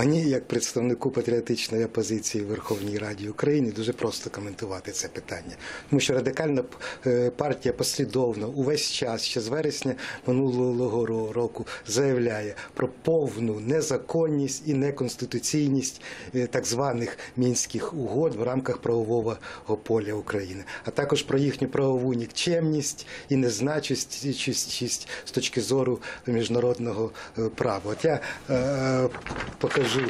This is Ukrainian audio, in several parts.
Мені, як представнику патріотичної опозиції Верховній Раді України, дуже просто коментувати це питання, тому що радикальна е, партія послідовно увесь час, ще з вересня минулого року, заявляє про повну незаконність і неконституційність е, так званих мінських угод в рамках правового поля України, а також про їхню правову нікчемність і незначущість з точки зору міжнародного е, права. От я покажу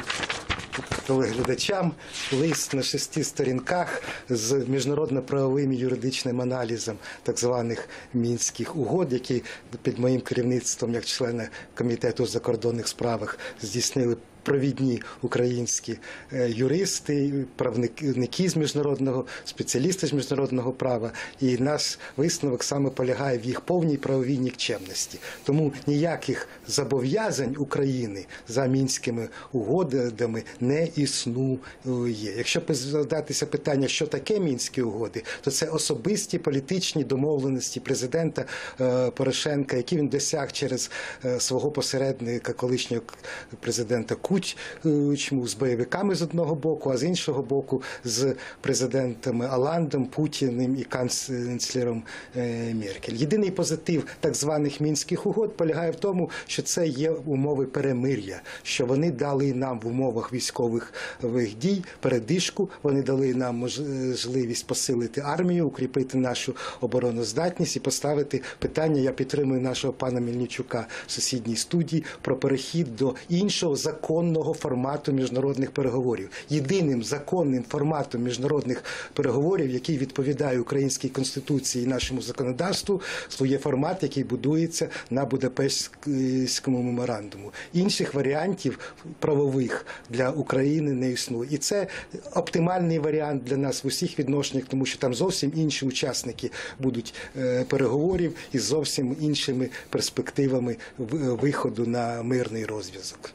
телеглядачам лист на шести сторінках з міжнародно-правовим юридичним аналізом так званих мінських угод, які під моїм керівництвом, як члена комітету у закордонних справах, здійснили. Провідні українські е, юристи, правники з міжнародного, спеціалісти з міжнародного права, і наш висновок саме полягає в їх повній правовій нікчемності. Тому ніяких зобов'язань України за мінськими угодами не існує. Якщо задатися питання, що таке мінські угоди, то це особисті політичні домовленості президента е, Порошенка, які він досяг через е, свого посередника, колишнього президента Кучму з бойовиками з одного боку, а з іншого боку з президентами Аландом, Путіним і канцлером е, Меркель. Єдиний позитив так званих мінських угод полягає в тому, що це є умови перемир'я, що вони дали нам в умовах військових дій передишку. Вони дали нам можливість посилити армію, укріпити нашу обороноздатність і поставити питання. Я підтримую нашого пана Мельничука в сусідній студії про перехід до іншого законного формату міжнародних переговорів. Єдиним законним форматом міжнародних переговорів, який відповідає українській конституції і нашому законодавству, є формат, який будується на Будапештському меморандуму. Інших варіантів правових для України не існує, і це оптимальний варіант для нас в усіх відношеннях, тому що там зовсім інші учасники будуть е, переговорів із зовсім іншими перспективами в- виходу на мирний розв'язок.